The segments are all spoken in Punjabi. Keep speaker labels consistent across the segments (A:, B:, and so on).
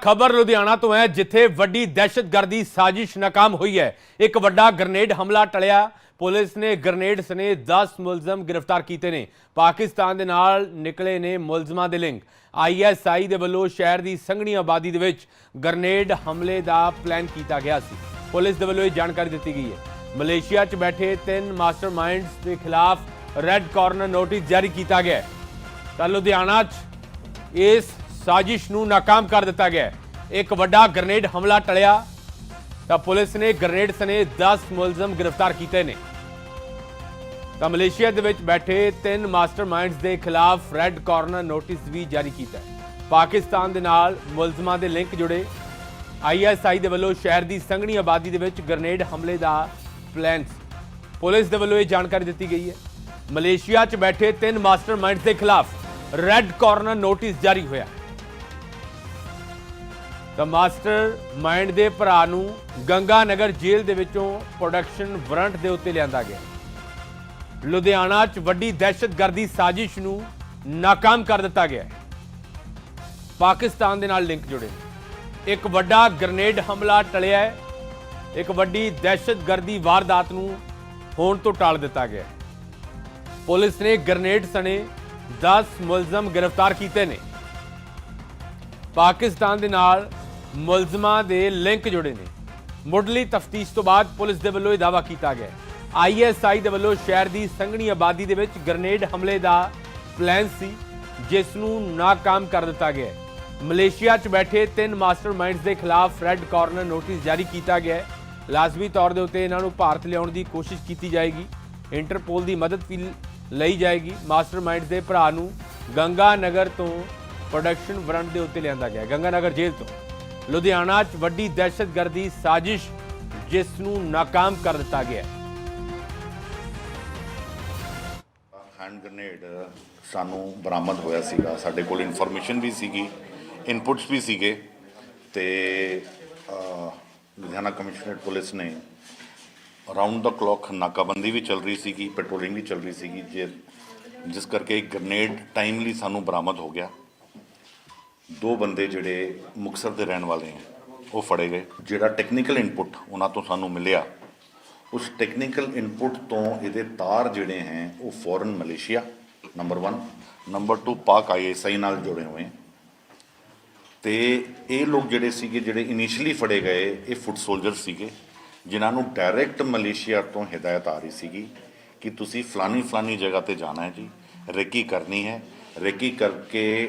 A: ਖਬਰ ਲੁਧਿਆਣਾ ਤੋਂ ਹੈ, ਜਿੱਥੇ ਵੱਡੀ ਦਹਿਸ਼ਤਗਰਦੀ ਸਾਜ਼ਿਸ਼ ਨਾਕਾਮ ਹੋਈ ਹੈ। ਇੱਕ ਵੱਡਾ ਗ੍ਰਨੇਡ ਹਮਲਾ ਟਲਿਆ। ਪੁਲਿਸ ਨੇ ਗ੍ਰਨੇਡ ਸਨੇ 10 ਮੁਲਜ਼ਮ ਗ੍ਰਿਫਤਾਰ ਕੀਤੇ ਨੇ। ਪਾਕਿਸਤਾਨ ਦੇ ਨਾਲ ਨਿਕਲੇ ਨੇ ਮੁਲਜ਼ਮਾਂ ਦੇ ਲਿੰਕ। ਆਈਐਸਆਈ ਦੇ ਵੱਲੋਂ ਸ਼ਹਿਰ ਦੀ ਸੰਘਣੀ ਆਬਾਦੀ ਦੇ ਵਿੱਚ ਗ੍ਰਨੇਡ ਹਮਲੇ ਦਾ ਪਲਾਨ ਕੀਤਾ ਗਿਆ ਸੀ। ਪੁਲਿਸ ਦੇ ਵੱਲੋਂ ਇਹ ਜਾਣਕਾਰੀ ਦਿੱਤੀ ਗਈ ਹੈ। ਮਲੇਸ਼ੀਆ 'ਚ ਬੈਠੇ ਤਿੰਨ ਮਾਸਟਰਮਾਈਂਡਸ ਦੇ ਖਿਲਾਫ ਰੈੱਡ ਕਾਰਨਰ ਨੋਟਿਸ ਜਾਰੀ ਕੀਤਾ ਗਿਆ ਹੈ। ਤਾਂ ਲੁਧਿਆਣਾ 'ਚ ਇਸ ਸਾਜ਼ਿਸ਼ ਨੂੰ ਨਾਕਾਮ ਕਰ ਦਿੱਤਾ ਗਿਆ ਇੱਕ ਵੱਡਾ ਗ੍ਰਨੇਡ ਹਮਲਾ ਟਲਿਆ, ਤਾਂ ਪੁਲਿਸ ਨੇ ਗ੍ਰਨੇਡ ਸਨੇ 10 ਮੁਲਜ਼ਮ ਗ੍ਰਿਫਤਾਰ ਕੀਤੇ ਨੇ। ਤਾਂ ਮਲੇਸ਼ੀਆ ਦੇ ਵਿੱਚ ਬੈਠੇ ਤਿੰਨ ਮਾਸਟਰਮਾਈਂਡਸ ਦੇ ਖਿਲਾਫ ਰੈੱਡ ਕਾਰਨਰ ਨੋਟਿਸ ਵੀ ਜਾਰੀ ਕੀਤਾ ਪਾਕਿਸਤਾਨ ਦੇ ਨਾਲ ਮੁਲਜ਼ਮਾਂ ਦੇ ਲਿੰਕ ਜੁੜੇ। ਆਈਐਸਆਈ ਦੇ ਵੱਲੋਂ ਸ਼ਹਿਰ ਦੀ ਸੰਘਣੀ ਆਬਾਦੀ ਦੇ ਵਿੱਚ ਗ੍ਰਨੇਡ ਹਮਲੇ ਦਾ ਪਲਾਨ ਪੁਲਿਸ ਦੇ ਵੱਲੋਂ ਇਹ ਜਾਣਕਾਰੀ ਦਿੱਤੀ ਗਈ ਹੈ। ਮਲੇਸ਼ੀਆ 'ਚ ਬੈਠੇ ਤਿੰਨ ਮਾਸਟਰਮਾਈਂਡਸ ਦੇ ਖਿਲਾਫ ਰੈੱਡ ਕਾਰਨਰ ਨੋਟਿਸ ਜਾਰੀ ਹੋਇਆ ਤਾਂ ਮਾਸਟਰ ਮਾਈਂਡ ਦੇ ਭਰਾ ਨੂੰ ਗੰਗਾ ਨਗਰ ਜੇਲ੍ਹ ਦੇ ਵਿੱਚੋਂ ਪ੍ਰੋਡਕਸ਼ਨ ਵਾਰੰਟ ਦੇ ਉੱਤੇ ਲਿਆਂਦਾ ਗਿਆ। ਲੁਧਿਆਣਾ 'ਚ ਵੱਡੀ ਦਹਿਸ਼ਤਗਰਦੀ ਸਾਜ਼ਿਸ਼ ਨੂੰ ਨਾਕਾਮ ਕਰ ਦਿੱਤਾ ਗਿਆ ਪਾਕਿਸਤਾਨ ਦੇ ਨਾਲ ਲਿੰਕ ਜੁੜੇ। ਇੱਕ ਵੱਡਾ ਗ੍ਰਨੇਡ ਹਮਲਾ ਟਲਿਆ ਹੈ। ਇੱਕ ਵੱਡੀ ਦਹਿਸ਼ਤਗਰਦੀ ਵਾਰਦਾਤ ਨੂੰ ਹੋਣ ਤੋਂ ਟਾਲ ਦਿੱਤਾ ਗਿਆ ਪੁਲਿਸ ਨੇ ਗ੍ਰਨੇਡ ਸਣੇ 10 ਮੁਲਜ਼ਮ ਗ੍ਰਿਫਤਾਰ ਕੀਤੇ ਨੇ। ਪਾਕਿਸਤਾਨ ਦੇ ਨਾਲ ਮੁਲਜ਼ਮਾਂ ਦੇ ਲਿੰਕ ਜੁੜੇ ਨੇ। ਮੁੱਢਲੀ ਤਫਤੀਸ਼ ਤੋਂ ਬਾਅਦ ਪੁਲਿਸ ਦੇ ਵੱਲੋਂ ਇਹ ਦਾਅਵਾ ਕੀਤਾ ਗਿਆ ਆਈਐਸਆਈ ਦੇ ਵੱਲੋਂ ਸ਼ਹਿਰ ਦੀ ਸੰਘਣੀ ਆਬਾਦੀ ਦੇ ਵਿੱਚ ਗ੍ਰਨੇਡ ਹਮਲੇ ਦਾ ਪਲਾਨ ਸੀ, ਜਿਸ ਨੂੰ ਨਾਕਾਮ ਕਰ ਦਿੱਤਾ ਗਿਆ ਮਲੇਸ਼ੀਆ 'ਚ ਬੈਠੇ ਤਿੰਨ ਮਾਸਟਰਮਾਈਂਡਸ ਦੇ ਖਿਲਾਫ ਰੈੱਡ ਕਾਰਨਰ ਨੋਟਿਸ ਜਾਰੀ ਕੀਤਾ ਗਿਆ ਹੈ। ਲਾਜ਼ਮੀ ਤੌਰ ਦੇ ਉੱਤੇ ਇਹਨਾਂ ਨੂੰ ਭਾਰਤ ਲਿਆਉਣ ਦੀ ਕੋਸ਼ਿਸ਼ ਕੀਤੀ ਜਾਏਗੀ। ਇੰਟਰਪੋਲ ਦੀ ਮਦਦ ਵੀ ਲਈ ਜਾਏਗੀ। ਮਾਸਟਰਮਾਈਂਡਸ ਦੇ ਭਰਾ ਨੂੰ ਗੰਗਾ ਨਗਰ ਤੋਂ ਪ੍ਰੋਡਕਸ਼ਨ ਵਾਰੰਟ ਦੇ ਉੱਤੇ ਲਿਆਂਦਾ ਗਿਆ ਗੰਗਾ ਨਗਰ ਜੇਲ੍ਹ ਤੋਂ। ਲੁਧਿਆਣਾ 'ਚ ਵੱਡੀ ਦਹਿਸ਼ਤਗਰਦੀ ਸਾਜ਼ਿਸ਼, ਜਿਸ ਨੂੰ ਨਾਕਾਮ ਕਰ ਦਿੱਤਾ ਗਿਆ
B: ਹੈਂਡ ਗ੍ਰਨੇਡ ਸਾਨੂੰ ਬਰਾਮਦ ਹੋਇਆ ਸੀਗਾ। ਸਾਡੇ ਕੋਲ ਇਨਫੋਰਮੇਸ਼ਨ ਵੀ ਸੀਗੀ ਇਨਪੁਟਸ ਵੀ ਸੀਗੇ ਤੇ ਲੁਧਿਆਣਾ ਕਮਿਸ਼ਨਰੇਟ ਪੁਲਿਸ ਨੇ ਰਾਉਂਡ ਦਾ ਕਲੌਕ ਨਾਕਾਬੰਦੀ ਵੀ ਚੱਲ ਰਹੀ ਸੀਗੀ ਪੈਟਰੋਲਿੰਗ ਵੀ ਚੱਲ ਰਹੀ ਸੀਗੀ, ਜੇ, ਜਿਸ ਕਰਕੇ ਇੱਕ ਗ੍ਰਨੇਡ ਟਾਈਮਲੀ ਸਾਨੂੰ ਬਰਾਮਦ ਹੋ ਗਿਆ। ਦੋ ਬੰਦੇ ਜਿਹੜੇ ਮੁਕਤਸਰ ਦੇ ਰਹਿਣ ਵਾਲੇ ਹੈ, ਉਹ ਫੜੇ ਗਏ। ਜਿਹੜਾ ਟੈਕਨੀਕਲ ਇਨਪੁਟ ਉਹਨਾਂ ਤੋਂ ਸਾਨੂੰ ਮਿਲਿਆ, ਉਸ ਟੈਕਨੀਕਲ ਇਨਪੁਟ ਤੋਂ ਇਹਦੇ ਤਾਰ ਜਿਹੜੇ ਹੈ, ਉਹ ਫੋਰਨ ਮਲੇਸ਼ੀਆ ਨੰਬਰ 1 ਨੰਬਰ 2 ਪਾਕ ਆਈਐਸਆਈ ਨਾਲ ਜੁੜੇ ਹੋਏ ਹੈ। ਤੇ ਇਹ ਲੋਕ ਜਿਹੜੇ ਸੀਗੇ, ਜਿਹੜੇ ਇਨੀਸ਼ੀਅਲੀ ਫੜੇ ਗਏ, ਇਹ ਫੁੱਟ ਸੋਲਜਰ ਸੀਗੇ, ਜਿਨ੍ਹਾਂ ਨੂੰ ਡਾਇਰੈਕਟ ਮਲੇਸ਼ੀਆ ਤੋਂ ਹਦਾਇਤ ਆ ਰਹੀ ਸੀਗੀ ਕਿ ਤੁਸੀਂ ਫਲਾਨੀ ਫਲਾਨੀ ਜਗ੍ਹਾ ਤੇ ਜਾਣਾ ਹੈ ਜੀ, ਰੇਕੀ ਕਰਨੀ ਹੈ। ਰੇਕੀ ਕਰਕੇ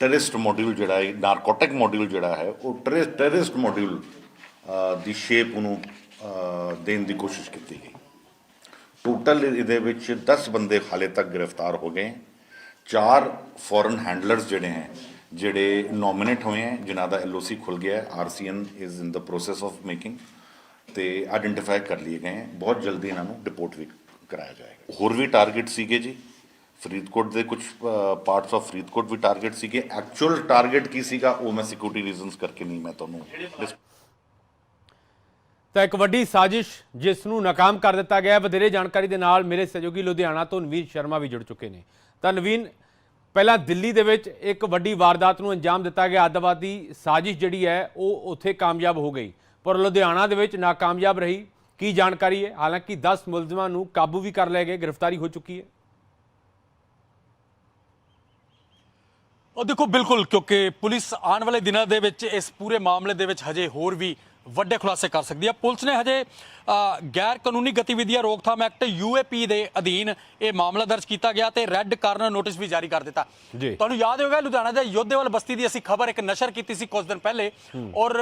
B: ਟੈਰਰਿਸਟ ਮੋਡਿਊਲ ਜਿਹੜਾ ਹੈ, ਨਾਰਕੋਟਿਕ ਮੋਡਿਊਲ ਜਿਹੜਾ ਹੈ, ਉਹ ਟੈਰਰਿਸਟ ਮੋਡਿਊਲ ਦੀ ਸ਼ੇਪ ਉਹਨੂੰ ਦੇਣ ਦੀ ਕੋਸ਼ਿਸ਼ ਕੀਤੀ ਗਈ। ਟੋਟਲ ਇਹਦੇ ਵਿੱਚ 10 ਬੰਦੇ ਹਾਲੇ ਤੱਕ ਗ੍ਰਿਫਤਾਰ ਹੋ ਗਏ। ਚਾਰ ਫੋਰਨ ਹੈਂਡਲਰਸ ਜਿਹੜੇ ਹੈ, ਜਿਹੜੇ ਨੋਮੀਨੇਟ ਹੋਏ ਹੈ, ਜਿਨ੍ਹਾਂ ਦਾ ਐਲਓਸੀ ਖੁੱਲ ਗਿਆ ਹੈ RCN is in the process of making ਤੇ ਆਇਡੈਂਟੀਫਾਈ ਕਰ ਲਏ ਗਏ ਹੈ। ਬਹੁਤ ਜਲਦੀ ਇਹਨਾਂ ਨੂੰ ਡਿਪੋਰਟ ਵੀ ਕਰਾਇਆ ਜਾਏਗਾ। ਹੋਰ ਵੀ ਟਾਰਗੇਟ ਸੀਗੇ ਜੀ? ਫਰੀਦਕੋਟ ਦੇ ਕੁਝ ਪਾਰਟਸ ਆਫ ਫਰੀਦਕੋਟ ਵੀ ਟਾਰਗੇਟ ਸੀਗੇ। ਐਕਚੁਅਲ ਟਾਰਗੇਟ ਕੀ ਸੀਗਾ, ਉਹ ਮੈਂ ਸਿਕਿਉਰਿਟੀ ਰੀਜ਼ਨਸ ਕਰਕੇ ਨਹੀਂ ਮੈਂ ਤੁਹਾਨੂੰ
A: ਤਾਂ ਇੱਕ ਵੱਡੀ ਸਾਜ਼ਿਸ਼ ਜਿਸ ਨੂੰ ਨਾਕਾਮ ਕਰ ਦਿੱਤਾ ਗਿਆ ਵਧੇਰੇ ਜਾਣਕਾਰੀ ਦੇ ਨਾਲ ਮੇਰੇ ਸਹਿਯੋਗੀ ਲੁਧਿਆਣਾ ਤੋਂ ਨਵੀਨ ਸ਼ਰਮਾ ਵੀ ਜੁੜ ਚੁੱਕੇ ਨੇ। ਤਾਂ ਨਵੀਨ, ਪਹਿਲਾਂ ਦਿੱਲੀ ਦੇ ਵਿੱਚ ਇੱਕ ਵੱਡੀ ਵਾਰਦਾਤ ਨੂੰ ਅੰਜਾਮ ਦਿੱਤਾ ਗਿਆ। ਅੱਤਵਾਦੀ ਸਾਜ਼ਿਸ਼ ਜਿਹੜੀ ਹੈ, ਉਹ ਉੱਥੇ ਕਾਮਯਾਬ ਹੋ ਗਈ। ਪਰ ਲੁਧਿਆਣਾ ਦੇ ਵਿੱਚ ਨਾਕਾਮਯਾਬ ਰਹੀ। ਕੀ ਜਾਣਕਾਰੀ ਹੈ? ਹਾਲਾਂਕਿ 10 ਮੁਲਜ਼ਮਾਂ ਨੂੰ ਕਾਬੂ ਵੀ ਕਰ ਲਿਆ ਗਿਆ ਗ੍ਰਿਫਤਾਰੀ ਹੋ ਚੁੱਕੀ ਹੈ।
C: ਉਹ ਦੇਖੋ, ਬਿਲਕੁਲ, ਕਿਉਂਕਿ ਪੁਲਿਸ ਆਉਣ ਵਾਲੇ ਦਿਨਾਂ ਦੇ ਵਿੱਚ ਇਸ ਪੂਰੇ ਮਾਮਲੇ ਦੇ ਵਿੱਚ ਹਜੇ ਹੋਰ ਵੀ ਵੱਡੇ ਖੁਲਾਸੇ ਕਰ ਸਕਦੀ ਹੈ ਪੁਲਿਸ ਨੇ ਹਜੇ ਗੈਰ ਕਾਨੂੰਨੀ ਗਤੀਵਿਧੀਆਂ ਰੋਕਥਾਮ ਐਕਟ ਯੂਏਪੀ ਦੇ ਅਧੀਨ ਇਹ ਮਾਮਲਾ ਦਰਜ ਕੀਤਾ ਗਿਆ ਤੇ ਰੈੱਡ ਕਾਰਨਰ ਨੋਟਿਸ ਵੀ ਜਾਰੀ ਕਰ ਦਿੱਤਾ। ਤੁਹਾਨੂੰ ਯਾਦ ਹੋਵੇਗਾ ਲੁਧਿਆਣਾ ਦੇ ਯੋਧੇਵਾਲ ਬਸਤੀ ਦੀ ਅਸੀਂ ਖਬਰ ਇੱਕ ਨਸ਼ਰ ਕੀਤੀ ਸੀ ਕੁਝ ਦਿਨ ਪਹਿਲੇ ਔਰ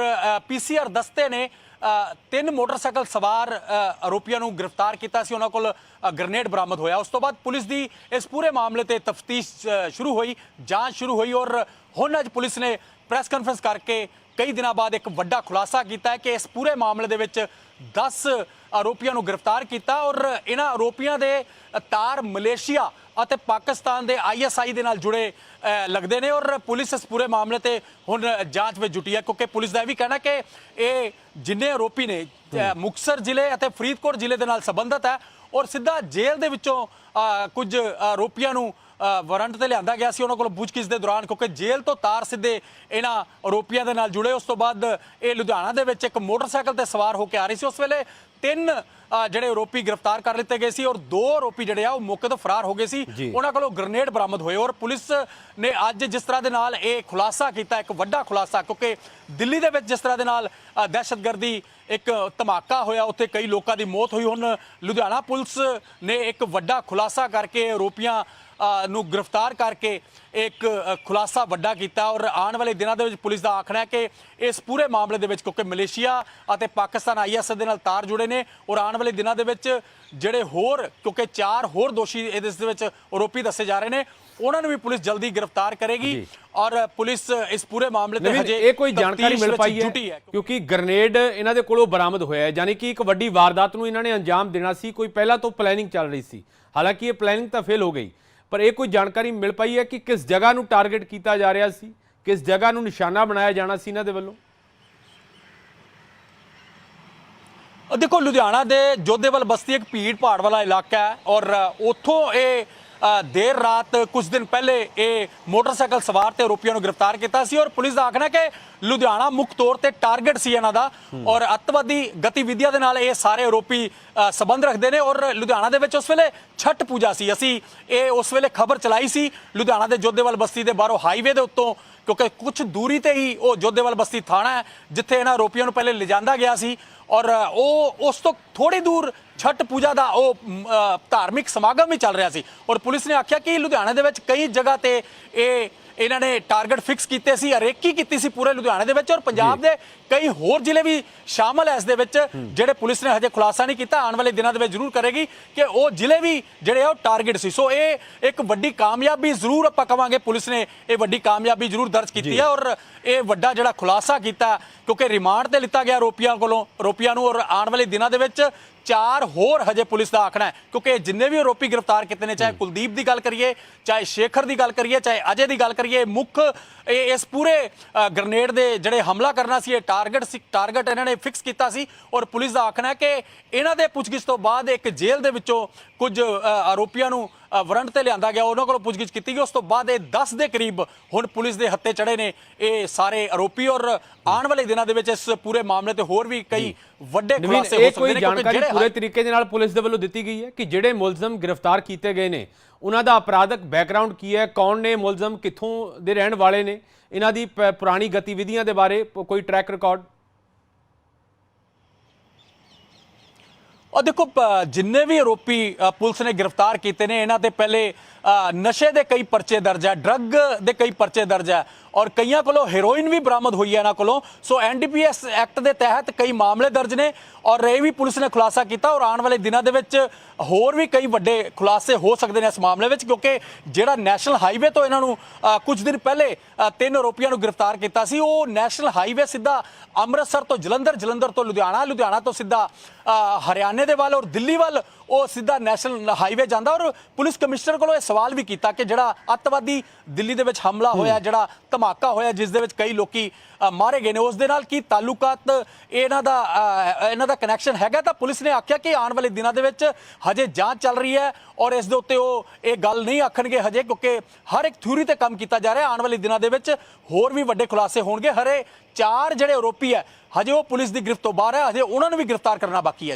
C: ਪੀਸੀਆਰ ਦਸਤੇ ਨੇ ਤਿੰਨ ਮੋਟਰਸਾਈਕਲ ਸਵਾਰ ਆਰੋਪੀਆਂ ਨੂੰ ਗ੍ਰਿਫਤਾਰ ਕੀਤਾ ਸੀ। ਉਹਨਾਂ ਕੋਲ ਗ੍ਰਨੇਡ ਬਰਾਮਦ ਹੋਇਆ। ਉਸ ਤੋਂ ਬਾਅਦ ਪੁਲਿਸ ਦੀ ਇਸ ਪੂਰੇ ਮਾਮਲੇ ਤੇ ਤਫਤੀਸ਼ ਸ਼ੁਰੂ ਹੋਈ ਜਾਂਚ ਸ਼ੁਰੂ ਹੋਈ ਔਰ ਹੁਣ ਅੱਜ ਪੁਲਿਸ ਨੇ ਪ੍ਰੈਸ ਕਾਨਫਰੰਸ ਕਰਕੇ ਕਈ ਦਿਨਾਂ ਬਾਅਦ ਇੱਕ ਵੱਡਾ ਖੁਲਾਸਾ ਕੀਤਾ ਹੈ ਕਿ ਇਸ ਪੂਰੇ ਮਾਮਲੇ ਦੇ ਵਿੱਚ 10 ਆਰੋਪੀਆਂ ਨੂੰ ਗ੍ਰਿਫਤਾਰ ਕੀਤਾ ਔਰ ਇਹਨਾਂ ਆਰੋਪੀਆਂ ਦੇ ਤਾਰ ਮਲੇਸ਼ੀਆ ਅਤੇ ਪਾਕਿਸਤਾਨ ਦੇ ਆਈਐਸਆਈ ਦੇ ਨਾਲ ਜੁੜੇ ਲੱਗਦੇ ਨੇ ਔਰ ਪੁਲਿਸ ਇਸ ਪੂਰੇ ਮਾਮਲੇ ਤੇ ਹੁਣ ਜਾਂਚ ਵਿੱਚ ਜੁਟੀ ਹੈ ਕਿਉਂਕਿ ਪੁਲਿਸ ਦਾ ਇਹ ਵੀ ਕਹਿਣਾ ਕਿ ਇਹ ਜਿੰਨੇ ਆਰੋਪੀ ਨੇ ਅ, ਮੁਕਤਸਰ ਜ਼ਿਲ੍ਹੇ ਅਤੇ ਫਰੀਦਕੋਟ ਜ਼ਿਲ੍ਹੇ ਦੇ ਨਾਲ ਸੰਬੰਧਤ ਹੈ ਔਰ ਸਿੱਧਾ ਜੇਲ੍ਹ ਦੇ ਵਿੱਚੋਂ ਕੁਝ ਆਰੋਪੀਆਂ ਨੂੰ ਵਾਰੰਟ ਤੇ ਲਿਆਂਦਾ ਗਿਆ ਸੀ ਉਹਨਾਂ ਕੋਲ ਪੁੱਛਗਿੱਛ ਦੇ ਦੌਰਾਨ ਕਿਉਂਕਿ ਜੇਲ੍ਹ ਤੋਂ ਤਾਰ ਸਿੱਧੇ ਇਹਨਾਂ ਆਰੋਪੀਆਂ ਦੇ ਨਾਲ ਜੁੜੇ। ਉਸ ਤੋਂ ਬਾਅਦ ਇਹ ਲੁਧਿਆਣਾ ਦੇ ਵਿੱਚ ਇੱਕ ਮੋਟਰਸਾਈਕਲ ਤੇ ਸਵਾਰ ਹੋ ਕੇ ਆ ਰਹੀ ਸੀ। ਉਸ ਵੇਲੇ ਤਿੰਨ ਜਿਹੜੇ ਆਰੋਪੀ ਗ੍ਰਿਫਤਾਰ ਕਰ ਲਿੱਤੇ ਗਏ ਸੀ ਔਰ ਦੋ ਆਰੋਪੀ ਜਿਹੜੇ ਆ ਉਹ ਮੌਕੇ ਤੋਂ ਫਰਾਰ ਹੋ ਗਏ ਸੀ। ਉਹਨਾਂ ਕੋਲੋਂ ਗ੍ਰਨੇਡ ਬਰਾਮਦ ਹੋਏ ਔਰ ਪੁਲਿਸ ਨੇ ਅੱਜ ਜਿਸ ਤਰ੍ਹਾਂ ਦੇ ਨਾਲ ਇਹ ਖੁਲਾਸਾ ਕੀਤਾ ਇੱਕ ਵੱਡਾ ਖੁਲਾਸਾ ਕਿਉਂਕਿ ਦਿੱਲੀ ਦੇ ਵਿੱਚ ਜਿਸ ਤਰ੍ਹਾਂ ਦੇ ਨਾਲ ਦਹਿਸ਼ਤਗਰਦੀ ਇੱਕ ਧਮਾਕਾ ਹੋਇਆ ਉੱਥੇ ਕਈ ਲੋਕਾਂ ਦੀ ਮੌਤ ਹੋਈ। ਹੁਣ ਲੁਧਿਆਣਾ ਪੁਲਿਸ ਨੇ ਇੱਕ ਵੱਡਾ ਖੁਲਾਸਾ ਕਰਕੇ ਆਰੋਪੀਆਂ ਨੂੰ ਗ੍ਰਿਫਤਾਰ ਕਰਕੇ ਇੱਕ ਖੁਲਾਸਾ ਵੱਡਾ ਕੀਤਾ ਔਰ ਆਉਣ ਵਾਲੇ ਦਿਨਾਂ ਦੇ ਵਿੱਚ ਪੁਲਿਸ ਦਾ ਆਖਣਾ ਹੈ ਕਿ ਇਸ ਪੂਰੇ ਮਾਮਲੇ ਦੇ ਵਿੱਚ ਕਿਉਂਕਿ ਮਲੇਸ਼ੀਆ ਅਤੇ ਪਾਕਿਸਤਾਨ ਆਈਐਸ ਦੇ ਨਾਲ ਤਾਰ ਜੁੜੇ ਨੇ ਔਰ ਆਉਣ ਵਾਲੇ ਦਿਨਾਂ ਦੇ ਵਿੱਚ ਜਿਹੜੇ ਹੋਰ ਕਿਉਂਕਿ ਚਾਰ ਹੋਰ ਦੋਸ਼ੀ ਇਹਦੇ ਇਸ ਦੇ ਵਿੱਚ ਆਰੋਪੀ ਦੱਸੇ ਜਾ ਰਹੇ ਨੇ ਉਹਨਾਂ ਨੂੰ ਵੀ ਪੁਲਿਸ ਜਲਦੀ ਗ੍ਰਿਫਤਾਰ ਕਰੇਗੀ। ਔਰ ਪੁਲਿਸ ਇਸ ਪੂਰੇ ਮਾਮਲੇ ਤੇ ਹਜੇ
A: ਇਹ ਕੋਈ ਜਾਣਕਾਰੀ ਮਿਲ ਪਾਈ ਹੈ ਕਿਉਂਕਿ ਗ੍ਰਨੇਡ ਇਹਨਾਂ ਦੇ ਕੋਲੋਂ ਬਰਾਮਦ ਹੋਇਆ ਹੈ ਯਾਨੀ ਕਿ ਇੱਕ ਵੱਡੀ ਵਾਰਦਾਤ ਨੂੰ ਇਹਨਾਂ ਨੇ ਅੰਜਾਮ ਦੇਣਾ ਸੀ ਕੋਈ ਪਹਿਲਾਂ ਤੋਂ ਪਲੈਨਿੰਗ ਚੱਲ ਰਹੀ ਸੀ ਹਾਲਾਂਕਿ ਇਹ ਪਲੈਨਿੰਗ ਤਾਂ ਫੇਲ ਹੋ ਗਈ ਪਰ ਇਹ ਕੋਈ ਜਾਣਕਾਰੀ ਮਿਲ ਪਾਈ ਹੈ ਕਿ ਕਿਸ ਜਗ੍ਹਾ ਨੂੰ ਟਾਰਗੇਟ ਕੀਤਾ ਜਾ ਰਿਹਾ ਸੀ? ਕਿਸ ਜਗ੍ਹਾ ਨੂੰ ਨਿਸ਼ਾਨਾ ਬਣਾਇਆ ਜਾਣਾ ਸੀ ਇਹਨਾਂ ਦੇ ਵੱਲੋਂ?
C: ਦੇਖੋ, ਲੁਧਿਆਣਾ ਦੇ ਜੋਧੇਵਾਲ ਬਸਤੀ ਇੱਕ ਭੀੜ ਭਾੜ ਵਾਲਾ ਇਲਾਕਾ ਹੈ ਔਰ ਉੱਥੋਂ ਇਹ ਦੇਰ ਰਾਤ ਕੁਝ ਦਿਨ ਪਹਿਲੇ ਇਹ ਮੋਟਰਸਾਈਕਲ ਸਵਾਰ ਤੇ ਆਰੋਪੀਆਂ ਨੂੰ ਗ੍ਰਿਫਤਾਰ ਕੀਤਾ ਸੀ ਔਰ ਪੁਲਿਸ ਦਾ ਆਖਣਾ ਕਿ ਲੁਧਿਆਣਾ ਮੁੱਖ ਤੌਰ ਤੇ ਟਾਰਗੇਟ ਸੀ ਇਹਨਾਂ ਦਾ ਔਰ ਅੱਤਵਾਦੀ ਗਤੀਵਿਧੀਆਂ ਦੇ ਨਾਲ ਇਹ ਸਾਰੇ ਆਰੋਪੀ ਅ, ਸੰਬੰਧ ਰੱਖਦੇ ਨੇ ਔਰ ਲੁਧਿਆਣਾ ਦੇ ਵਿੱਚ ਉਸ ਵੇਲੇ ਛਠ ਪੂਜਾ ਸੀ। ਅਸੀਂ ਇਹ ਉਸ ਵੇਲੇ ਖਬਰ ਚਲਾਈ ਸੀ ਲੁਧਿਆਣਾ ਦੇ ਜੋਧੇਵਾਲ ਬਸਤੀ ਦੇ ਬਾਹਰੋਂ ਹਾਈਵੇ ਦੇ ਉੱਤੋਂ ਕਿਉਂਕਿ ਕੁਝ ਦੂਰੀ ਤੇ ਹੀ ਉਹ ਜੋਧੇਵਾਲ ਬਸਤੀ ਥਾਣਾ ਹੈ, ਜਿੱਥੇ ਇਹਨਾਂ ਆਰੋਪੀਆਂ ਨੂੰ ਪਹਿਲੇ ਲਿਜਾਂਦਾ ਗਿਆ ਸੀ ਔਰ ਉਹ ਉਸ ਤੋਂ ਥੋੜੀ ਦੂਰ ਛੱਟ ਪੂਜਾ ਦਾ ਉਹ ਧਾਰਮਿਕ ਸਮਾਗਮ ਵੀ ਚੱਲ ਰਿਹਾ ਸੀ। ਔਰ ਪੁਲਿਸ ਨੇ ਆਖਿਆ ਕਿ ਲੁਧਿਆਣਾ ਦੇ ਵਿੱਚ ਕਈ ਜਗ੍ਹਾ ਤੇ ਇਹ ਇਹਨਾਂ ਨੇ ਟਾਰਗੇਟ ਫਿਕਸ ਕੀਤੇ ਸੀ ਅਰੇਕੀ ਕੀਤੀ ਸੀ ਪੂਰੇ ਲੁਧਿਆਣੇ ਦੇ ਵਿੱਚ ਔਰ ਪੰਜਾਬ ਦੇ ਕਈ ਹੋਰ ਜ਼ਿਲ੍ਹੇ ਵੀ ਸ਼ਾਮਲ ਹੈ ਇਸ ਦੇ ਵਿੱਚ ਜਿਹੜੇ ਪੁਲਿਸ ਨੇ ਹਜੇ ਖੁਲਾਸਾ ਨਹੀਂ ਕੀਤਾ। ਆਉਣ ਵਾਲੇ ਦਿਨਾਂ ਦੇ ਵਿੱਚ ਜ਼ਰੂਰ ਕਰੇਗੀ ਕਿ ਉਹ ਜ਼ਿਲ੍ਹੇ ਵੀ ਜਿਹੜੇ ਆ ਉਹ ਟਾਰਗੇਟ ਸੀ। ਸੋ ਇਹ ਇੱਕ ਵੱਡੀ ਕਾਮਯਾਬੀ ਜ਼ਰੂਰ ਆਪਾਂ ਕਵਾਂਗੇ ਪੁਲਿਸ ਨੇ ਇਹ ਵੱਡੀ ਕਾਮਯਾਬੀ ਜ਼ਰੂਰ ਦਰਜ ਕੀਤੀ ਹੈ ਔਰ ਇਹ ਵੱਡਾ ਜਿਹੜਾ ਖੁਲਾਸਾ ਕੀਤਾ ਕਿਉਂਕਿ ਰਿਮਾਂਡ ਤੇ ਲਿੱਤਾ ਗਿਆ ਆਰੋਪੀਆਂ ਕੋਲੋਂ ਆਰੋਪੀਆਂ ਨੂੰ ਔਰ ਆਉਣ ਵਾਲੇ ਦਿਨਾਂ ਦੇ ਵਿੱਚ ਚਾਰ ਹੋਰ ਹਜੇ ਪੁਲਿਸ ਦਾ ਆਖਣਾ ਹੈ। ਕਿਉਂਕਿ ਜਿੰਨੇ ਵੀ ਆਰੋਪੀ ਗ੍ਰਿਫਤਾਰ ਕੀਤੇ ਨੇ ਚਾਹੇ ਕੁਲਦੀਪ ਦੀ ਗੱਲ ਕਰੀਏ ਚਾਹੇ ਸ਼ੇਖਰ ਦੀ ਗੱਲ ਕਰੀਏ ਚਾਹੇ ਅਜੇ ਦੀ ਗੱਲ ਕਰੀਏ ਮੁੱਖ। ਇਹ ਇਸ ਪੂਰੇ ਗ੍ਰਨੇਡ ਦੇ ਜਿਹੜੇ ਹਮਲਾ ਕਰਨਾ ਸੀ ਇਹ ਟਾਰਗੇਟ ਸੀ ਟਾਰਗੇਟ ਇਹਨਾਂ ਨੇ ਫਿਕਸ ਕੀਤਾ ਸੀ। ਔਰ ਪੁਲਿਸ ਦਾ ਆਖਣਾ ਹੈ ਕਿ ਇਹਨਾਂ ਦੇ ਪੁੱਛਗਿੱਛ ਤੋਂ ਬਾਅਦ ਇੱਕ ਜੇਲ੍ਹ ਦੇ ਵਿੱਚੋਂ ਕੁਝ ਆਰੋਪੀਆਂ ਨੂੰ ਵਾਰੰਟ ਤੇ ਲਿਆਂਦਾ ਗਿਆ। ਉਹਨਾਂ ਕੋਲੋਂ ਪੁੱਛਗਿੱਛ ਕੀਤੀ ਗਈ। ਉਸ ਤੋਂ ਬਾਅਦ ਇਹ 10 ਦੇ ਕਰੀਬ ਹੁਣ ਪੁਲਿਸ ਦੇ ਹੱਥੇ ਚੜੇ ਨੇ ਇਹ ਸਾਰੇ ਆਰੋਪੀ। ਔਰ ਆਉਣ ਵਾਲੇ ਦਿਨਾਂ ਦੇ ਵਿੱਚ ਇਸ ਪੂਰੇ ਮਾਮਲੇ ਤੇ ਹੋਰ ਵੀ ਕਈ ਵੱਡੇ ਖੁਲਾਸੇ ਹੋ ਸਕਦੇ ਨੇ ਕਿਉਂਕਿ ਜਿਹੜੇ
A: ਪੂਰੇ ਤਰੀਕੇ ਦੇ ਨਾਲ ਪੁਲਿਸ ਦੇ ਵੱਲੋਂ ਦਿੱਤੀ ਗਈ ਹੈ ਕਿ ਜਿਹੜੇ ਮੁਲਜ਼ਮ ਗ੍ਰਿਫਤਾਰ ਕੀਤੇ ਗਏ ਨੇ ਉਹਨਾਂ ਦਾ ਅਪਰਾਧਕ ਬੈਕਗ੍ਰਾਉਂਡ ਕੀ ਹੈ? ਕੌਣ ਨੇ? ਮੁਲਜ਼ਮ ਕਿੱਥੋਂ ਦੇ ਰਹਿਣ ਵਾਲੇ ਨੇ? ਇਹਨਾਂ ਦੀ ਪ- ਪੁਰਾਣੀ ਗਤੀਵਿਧੀਆਂ ਦੇ ਬਾਰੇ ਕੋਈ ਟਰੈਕ ਰਿਕਾਰਡ
C: ਔਰ ਦੇਖੋ ਜਿੰਨੇ ਵੀ ਆਰੋਪੀ ਪੁਲਿਸ ਨੇ ਗ੍ਰਿਫਤਾਰ ਕੀਤੇ ਨੇ, ਇਹਨਾਂ ਤੇ ਪਹਿਲੇ ਨਸ਼ੇ ਦੇ ਕਈ ਪਰਚੇ ਦਰਜ ਹੈ, ਡਰੱਗ ਦੇ ਕਈ ਪਰਚੇ ਦਰਜ ਹੈ। ਔਰ ਕਈਆਂ ਕੋਲੋਂ ਹੈਰੋਇਨ ਵੀ ਬਰਾਮਦ ਹੋਈ ਹੈ ਇਹਨਾਂ ਕੋਲੋਂ। ਸੋ ਐਨਡੀਪੀਐਸ ਐਕਟ ਦੇ ਤਹਿਤ ਕਈ ਮਾਮਲੇ ਦਰਜ ਨੇ ਔਰ ਇਹ ਵੀ ਪੁਲਿਸ ਨੇ ਖੁਲਾਸਾ ਕੀਤਾ ਔਰ ਆਉਣ ਵਾਲੇ ਦਿਨਾਂ ਦੇ ਵਿੱਚ ਹੋਰ ਵੀ ਕਈ ਵੱਡੇ ਖੁਲਾਸੇ ਹੋ ਸਕਦੇ ਨੇ ਇਸ ਮਾਮਲੇ ਵਿੱਚ ਕਿਉਂਕਿ ਜਿਹੜਾ ਨੈਸ਼ਨਲ ਹਾਈਵੇ ਤੋਂ ਇਹਨਾਂ ਨੂੰ ਕੁਝ ਦਿਨ ਪਹਿਲੇ ਤਿੰਨ ਆਰੋਪੀਆਂ ਨੂੰ ਗ੍ਰਿਫਤਾਰ ਕੀਤਾ ਸੀ ਉਹ ਨੈਸ਼ਨਲ ਹਾਈਵੇ ਸਿੱਧਾ ਅੰਮ੍ਰਿਤਸਰ ਤੋਂ ਜਲੰਧਰ ਜਲੰਧਰ ਤੋਂ ਲੁਧਿਆਣਾ ਲੁਧਿਆਣਾ ਤੋਂ ਸਿੱਧਾ ਹਰਿਆਣੇ ਦੇ ਵੱਲ ਔਰ ਦਿੱਲੀ ਵੱਲ ਉਹ ਸਿੱਧਾ ਨੈਸ਼ਨਲ ਹਾਈਵੇ ਜਾਂਦਾ ਔਰ ਪੁਲਿਸ ਕਮਿਸ਼ਨਰ ਕੋਲੋਂ ਇਹ ਸਵਾਲ ਵੀ ਕੀਤਾ ਕਿ ਜਿਹੜਾ ਅੱਤਵਾਦੀ ਦਿੱਲੀ ਦੇ ਵਿੱਚ ਹਮਲਾ ਹੋਇਆ ਜਿਹੜਾ ਧਮਾਕਾ ਹੋਇਆ, ਜਿਸ ਦੇ ਵਿੱਚ ਕਈ ਲੋਕੀ ਮਾਰੇ ਗਏ ਨੇ। ਉਸ ਦੇ ਨਾਲ ਕੀ ਤਾਲੁਕਾਤ, ਇਹਨਾਂ ਦਾ ਇਹਨਾਂ ਦਾ ਕਨੈਕਸ਼ਨ ਹੈਗਾ? ਤਾਂ ਪੁਲਿਸ ਨੇ ਆਖਿਆ ਕਿ ਆਉਣ ਵਾਲੇ ਦਿਨਾਂ ਦੇ ਵਿੱਚ ਹਜੇ ਜਾਂਚ ਚੱਲ ਰਹੀ ਹੈ ਔਰ ਇਸ ਦੇ ਉੱਤੇ ਉਹ ਇਹ ਗੱਲ ਨਹੀਂ ਆਖਣਗੇ ਹਜੇ, ਕਿਉਂਕਿ ਹਰ ਇੱਕ ਥਿਊਰੀ ਤੇ ਕੰਮ ਕੀਤਾ ਜਾ ਰਿਹਾ। ਆਉਣ ਵਾਲੇ ਦਿਨਾਂ ਦੇ ਵਿੱਚ ਹੋਰ ਵੀ ਵੱਡੇ ਖੁਲਾਸੇ ਹੋਣਗੇ। ਹਰੇ ਚਾਰ ਜਿਹੜੇ ਆਰੋਪੀ ਹੈ, ਹਜੇ ਉਹ ਪੁਲਿਸ ਦੀ ਗ੍ਰਿਫਤ ਤੋਂ ਬਾਹਰ ਹੈ, ਹਜੇ ਉਹਨਾਂ ਨੂੰ ਵੀ ਗ੍ਰਿਫਤਾਰ ਕਰਨਾ ਬਾਕੀ ਹੈ।